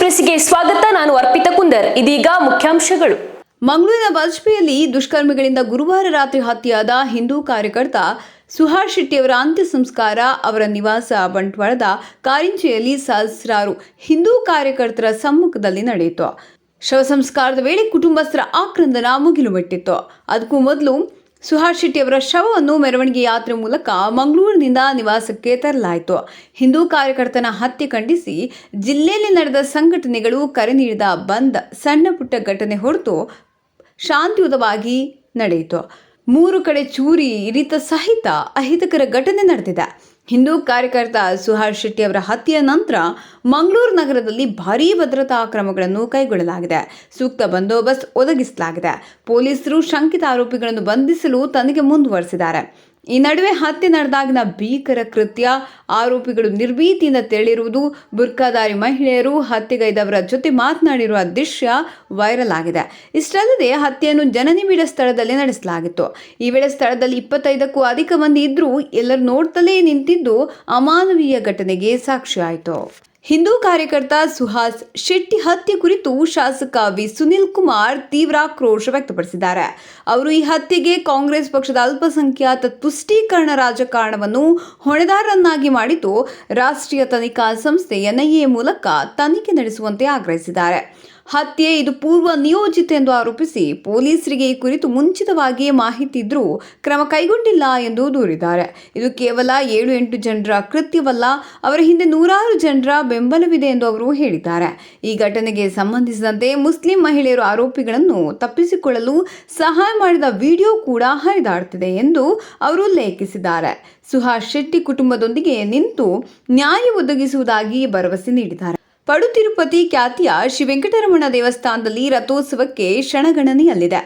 ಎಕ್ಸ್ಪ್ರೆಸ್ಗೆ ಸ್ವಾಗತ. ನಾನು ಅರ್ಪಿತ ಕುಂದರ್. ಇದೀಗ ಮುಖ್ಯಾಂಶಗಳು. ಮಂಗಳೂರಿನ ವಾಜಪೇಯಿಯಲ್ಲಿ ದುಷ್ಕರ್ಮಿಗಳಿಂದ ಗುರುವಾರ ರಾತ್ರಿ ಹತ್ಯೆಯಾದ ಹಿಂದೂ ಕಾರ್ಯಕರ್ತ ಸುಹಾಷ್ ಶೆಟ್ಟಿಯವರ ಅಂತ್ಯ ಸಂಸ್ಕಾರ ಅವರ ನಿವಾಸ ಬಂಟ್ವಾಳದ ಕಾರಿಂಚೆಯಲ್ಲಿ ಸಹಸ್ರಾರು ಹಿಂದೂ ಕಾರ್ಯಕರ್ತರ ಸಮ್ಮುಖದಲ್ಲಿ ನಡೆಯಿತು. ಶವ ಸಂಸ್ಕಾರದ ವೇಳೆ ಕುಟುಂಬಸ್ಥರ ಆಕ್ರಂದನ ಮುಗಿಲು ಮುಟ್ಟಿತ್ತು. ಅದಕ್ಕೂ ಮೊದಲು ಸುಹಾಸ್ ಶೆಟ್ಟಿ ಅವರ ಶವವನ್ನು ಮೆರವಣಿಗೆ ಯಾತ್ರೆ ಮೂಲಕ ಮಂಗಳೂರಿನಿಂದ ನಿವಾಸಕ್ಕೆ ತರಲಾಯಿತು. ಹಿಂದೂ ಕಾರ್ಯಕರ್ತನ ಹತ್ಯೆ ಖಂಡಿಸಿ ಜಿಲ್ಲೆಯಲ್ಲಿ ನಡೆದ ಸಂಘಟನೆಗಳು ಕರೆ ನೀಡಿದ ಬಂದ್ ಸಣ್ಣ ಪುಟ್ಟ ಘಟನೆ ಹೊರತು ಶಾಂತಿಯುತವಾಗಿ ನಡೆಯಿತು. ಮೂರು ಕಡೆ ಚೂರಿ, ಇರಿತ ಸಹಿತ ಅಹಿತಕರ ಘಟನೆ ನಡೆದಿದೆ. ಹಿಂದೂ ಕಾರ್ಯಕರ್ತ ಸುಹಾಸ್ ಶೆಟ್ಟಿ ಅವರ ಹತ್ಯೆಯ ನಂತರ ಮಂಗಳೂರು ನಗರದಲ್ಲಿ ಭಾರೀ ಭದ್ರತಾ ಕ್ರಮಗಳನ್ನು ಕೈಗೊಳ್ಳಲಾಗಿದೆ. ಸೂಕ್ತ ಬಂದೋಬಸ್ತ್ ಒದಗಿಸಲಾಗಿದೆ. ಪೊಲೀಸರು ಶಂಕಿತ ಆರೋಪಿಗಳನ್ನು ಬಂಧಿಸಲು ತನಿಖೆ ಮುಂದುವರೆಸಿದ್ದಾರೆ. ಈ ನಡುವೆ ಹತ್ಯೆ ನಡೆದಾಗಿನ ಭೀಕರ ಕೃತ್ಯ, ಆರೋಪಿಗಳು ನಿರ್ಭೀತಿಯಿಂದ ತೆರಳಿರುವುದು ಬುರ್ಕಾದಾರಿ ಮಹಿಳೆಯರು ಹತ್ಯೆಗೈದವರ ಜೊತೆ ಮಾತನಾಡಿರುವ ದೃಶ್ಯ ವೈರಲ್ ಆಗಿದೆ. ಇಷ್ಟಲ್ಲದೆ ಹತ್ಯೆಯನ್ನು ಜನನಿಬಿಡ ಸ್ಥಳದಲ್ಲಿ ನಡೆಸಲಾಗಿತ್ತು. ಈ ವೇಳೆ ಸ್ಥಳದಲ್ಲಿ ಇಪ್ಪತ್ತೈದಕ್ಕೂ ಅಧಿಕ ಮಂದಿ ಇದ್ರೂ ಎಲ್ಲರೂ ನೋಡ್ತಲೇ ನಿಂತಿದ್ದು ಅಮಾನವೀಯ ಘಟನೆಗೆ ಸಾಕ್ಷಿಯಾಯಿತು. ಹಿಂದೂ ಕಾರ್ಯಕರ್ತ ಸುಹಾಸ್ ಶೆಟ್ಟಿ ಹತ್ಯೆ ಕುರಿತು ಶಾಸಕ ವಿ. ಸುನಿಲ್ ಕುಮಾರ್ ತೀವ್ರ ಆಕ್ರೋಶ ವ್ಯಕ್ತಪಡಿಸಿದ್ದಾರೆ. ಅವರು ಈ ಹತ್ಯೆಗೆ ಕಾಂಗ್ರೆಸ್ ಪಕ್ಷದ ಅಲ್ಪಸಂಖ್ಯಾತ ತುಷ್ಟೀಕರಣ ರಾಜಕಾರಣವನ್ನು ಹೊಣೆದಾರರನ್ನಾಗಿ ಮಾಡಿದ್ದು, ರಾಷ್ಟ್ರೀಯ ತನಿಖಾ ಸಂಸ್ಥೆ ಎನ್ಐಎ ಮೂಲಕ ತನಿಖೆ ನಡೆಸುವಂತೆ ಆಗ್ರಹಿಸಿದ್ದಾರೆ. ಹತ್ಯೆ ಇದು ಪೂರ್ವ ನಿಯೋಜಿತ ಎಂದು ಆರೋಪಿಸಿ ಪೊಲೀಸರಿಗೆ ಈ ಕುರಿತು ಮುಂಚಿತವಾಗಿಯೇ ಮಾಹಿತಿ ಇದ್ರೂ ಕ್ರಮ ಕೈಗೊಂಡಿಲ್ಲ ಎಂದು ದೂರಿದ್ದಾರೆ. ಇದು ಕೇವಲ ಏಳು ಎಂಟು ಜನರ ಕೃತ್ಯವಲ್ಲ, ಅವರ ಹಿಂದೆ ನೂರಾರು ಜನರ ಬೆಂಬಲವಿದೆ ಎಂದು ಅವರು ಹೇಳಿದ್ದಾರೆ. ಈ ಘಟನೆಗೆ ಸಂಬಂಧಿಸಿದಂತೆ ಮುಸ್ಲಿಂ ಮಹಿಳೆಯರು ಆರೋಪಿಗಳನ್ನು ತಪ್ಪಿಸಿಕೊಳ್ಳಲು ಸಹಾಯ ಮಾಡಿದ ವಿಡಿಯೋ ಕೂಡ ಹರಿದಾಡುತ್ತಿದೆ ಎಂದು ಅವರು ಉಲ್ಲೇಖಿಸಿದ್ದಾರೆ. ಸುಹಾಸ್ ಶೆಟ್ಟಿ ಕುಟುಂಬದೊಂದಿಗೆ ನಿಂತು ನ್ಯಾಯ ಒದಗಿಸುವುದಾಗಿ ಭರವಸೆ ನೀಡಿದ್ದಾರೆ. ಪಡುತಿರುಪತಿ ಖ್ಯಾತಿಯ ಶ್ರೀ ವೆಂಕಟರಮಣ ದೇವಸ್ಥಾನದಲ್ಲಿ ರಥೋತ್ಸವಕ್ಕೆ ಕ್ಷಣಗಣನೆಯಲ್ಲಿದೆ.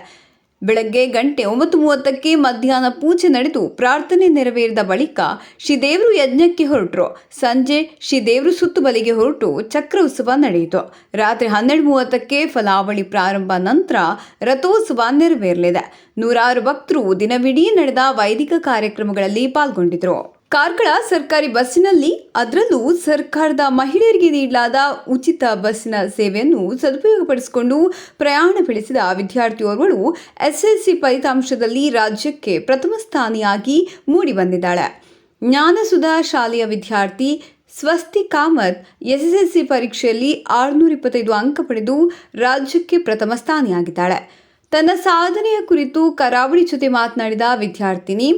ಬೆಳಗ್ಗೆ ಗಂಟೆ ಒಂಬತ್ತು ಮೂವತ್ತಕ್ಕೆ ಮಧ್ಯಾಹ್ನ ಪೂಜೆ ನಡೆದು ಪ್ರಾರ್ಥನೆ ನೆರವೇರಿದ ಬಳಿಕ ಶ್ರೀದೇವರು ಯಜ್ಞಕ್ಕೆ ಹೊರಟರು. ಸಂಜೆ ಶ್ರೀದೇವರು ಸುತ್ತುಬಲಿಗೆ ಹೊರಟು ಚಕ್ರ ಉತ್ಸವ ನಡೆಯಿತು. ರಾತ್ರಿ ಹನ್ನೆರಡು ಮೂವತ್ತಕ್ಕೆ ಫಲಾವಳಿ ಪ್ರಾರಂಭ ನಂತರ ರಥೋತ್ಸವ ನೆರವೇರಲಿದೆ. ನೂರಾರು ಭಕ್ತರು ದಿನವಿಡೀ ನಡೆದ ವೈದಿಕ ಕಾರ್ಯಕ್ರಮಗಳಲ್ಲಿ ಪಾಲ್ಗೊಂಡಿದ್ದರು. ಕಾರ್ಕಳ ಸರ್ಕಾರಿ ಬಸ್ಸಿನಲ್ಲಿ ಅದರಲ್ಲೂ ಸರ್ಕಾರದ ಮಹಿಳೆಯರಿಗೆ ನೀಡಲಾದ ಉಚಿತ ಬಸ್ಸಿನ ಸೇವೆಯನ್ನು ಸದುಪಯೋಗಪಡಿಸಿಕೊಂಡು ಪ್ರಯಾಣ ಬೆಳೆಸಿದ ವಿದ್ಯಾರ್ಥಿಯೋರ್ವಳು ಎಸ್ಎಲ್ಸಿ ಫಲಿತಾಂಶದಲ್ಲಿ ರಾಜ್ಯಕ್ಕೆ ಪ್ರಥಮ ಸ್ಥಾನಿಯಾಗಿ ಮೂಡಿ ಬಂದಿದ್ದಾಳೆ ಜ್ಞಾನಸುಧಾ ಶಾಲೆಯ ವಿದ್ಯಾರ್ಥಿ ಸ್ವಸ್ತಿ ಕಾಮತ್ ಎಸ್ಎಸ್ಎಲ್ಸಿ ಪರೀಕ್ಷೆಯಲ್ಲಿ ಆರುನೂರ ಇಪ್ಪತ್ತೈದು ಅಂಕ ಪಡೆದು ರಾಜ್ಯಕ್ಕೆ ಪ್ರಥಮ ಸ್ಥಾನಿಯಾಗಿದ್ದಾಳೆ. ತನ್ನ ಸಾಧನೆಯ ಕುರಿತು ಕರಾವಳಿ ಜೊತೆ ಮಾತನಾಡಿದ ವಿದ್ಯಾರ್ಥಿನಿ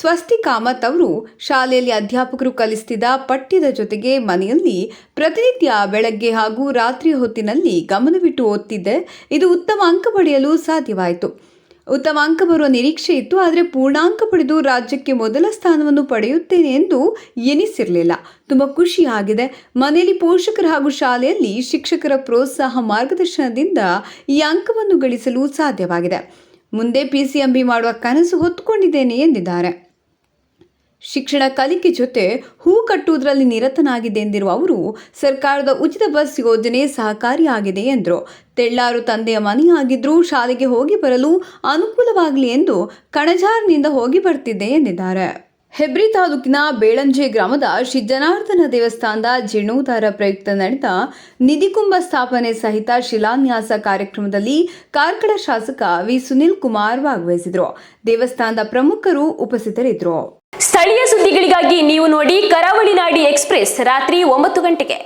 ಸ್ವಸ್ತಿ ಕಾಮತ್ ಅವರು ಶಾಲೆಯಲ್ಲಿ ಅಧ್ಯಾಪಕರು ಕಲಿಸ್ತಿದ್ದ ಪಠ್ಯದ ಜೊತೆಗೆ ಮನೆಯಲ್ಲಿ ಪ್ರತಿನಿತ್ಯ ಬೆಳಗ್ಗೆ ಹಾಗೂ ರಾತ್ರಿ ಹೊತ್ತಿನಲ್ಲಿ ಗಮನವಿಟ್ಟು ಓದ್ತಿದ್ದೆ. ಇದು ಉತ್ತಮ ಅಂಕ ಪಡೆಯಲು ಸಾಧ್ಯವಾಯಿತು. ಉತ್ತಮ ಅಂಕ ಬರುವ ನಿರೀಕ್ಷೆ ಇತ್ತು, ಆದರೆ ಪೂರ್ಣಾಂಕ ಪಡೆದು ರಾಜ್ಯಕ್ಕೆ ಮೊದಲ ಸ್ಥಾನವನ್ನು ಪಡೆಯುತ್ತೇನೆ ಎಂದು ಎನಿಸಿರಲಿಲ್ಲ. ತುಂಬ ಖುಷಿಯಾಗಿದೆ ಮನೆಯಲ್ಲಿ ಪೋಷಕರು ಹಾಗೂ ಶಾಲೆಯಲ್ಲಿ ಶಿಕ್ಷಕರ ಪ್ರೋತ್ಸಾಹ ಮಾರ್ಗದರ್ಶನದಿಂದ ಈ ಅಂಕವನ್ನು ಗಳಿಸಲು ಸಾಧ್ಯವಾಗಿದೆ. ಮುಂದೆ ಪಿ ಸಿ ಎಂ ಮಾಡುವ ಕನಸು ಹೊತ್ತುಕೊಂಡಿದ್ದೇನೆ ಎಂದಿದ್ದಾರೆ. ಶಿಕ್ಷಣ ಕಲಿಕೆ ಜೊತೆ ಹೂ ಕಟ್ಟುವುದರಲ್ಲಿ ನಿರತನಾಗಿದೆ ಎಂದಿರುವ ಅವರು, ಸರ್ಕಾರದ ಉಚಿತ ಬಸ್ ಯೋಜನೆ ಸಹಕಾರಿಯಾಗಿದೆ ಎಂದರು. ತೆಳ್ಳಾರು ತಂದೆಯ ಮನೆಯಾಗಿದ್ದರೂ ಶಾಲೆಗೆ ಹೋಗಿ ಬರಲು ಅನುಕೂಲವಾಗಲಿ ಎಂದು ಕಣಜಾರ್ನಿಂದ ಹೋಗಿ ಬರ್ತಿದ್ದೆ ಎಂದಿದ್ದಾರೆ. ಹೆಬ್ರಿ ತಾಲೂಕಿನ ಬೇಳಂಜೆ ಗ್ರಾಮದ ಶ್ರೀ ಜನಾರ್ದನ ದೇವಸ್ಥಾನದ ಜೀರ್ಣೋದ್ಧಾರ ಪ್ರಯುಕ್ತ ನಡೆದ ನಿಧಿಕುಂಭ ಸ್ಥಾಪನೆ ಸಹಿತ ಶಿಲಾನ್ಯಾಸ ಕಾರ್ಯಕ್ರಮದಲ್ಲಿ ಕಾರ್ಕಳ ಶಾಸಕ ವಿ. ಸುನಿಲ್ ಕುಮಾರ್ ಭಾಗವಹಿಸಿದರು. ದೇವಸ್ಥಾನದ ಪ್ರಮುಖರು ಉಪಸ್ಥಿತರಿದ್ದರು. ಸ್ಥಳೀಯ ಸುದ್ದಿಗಳಿಗಾಗಿ ನೀವು ನೋಡಿ ಕರಾವಳಿ ನಾಡಿ ಎಕ್ಸ್ಪ್ರೆಸ್ ರಾತ್ರಿ ಒಂಬತ್ತು ಗಂಟೆಗೆ.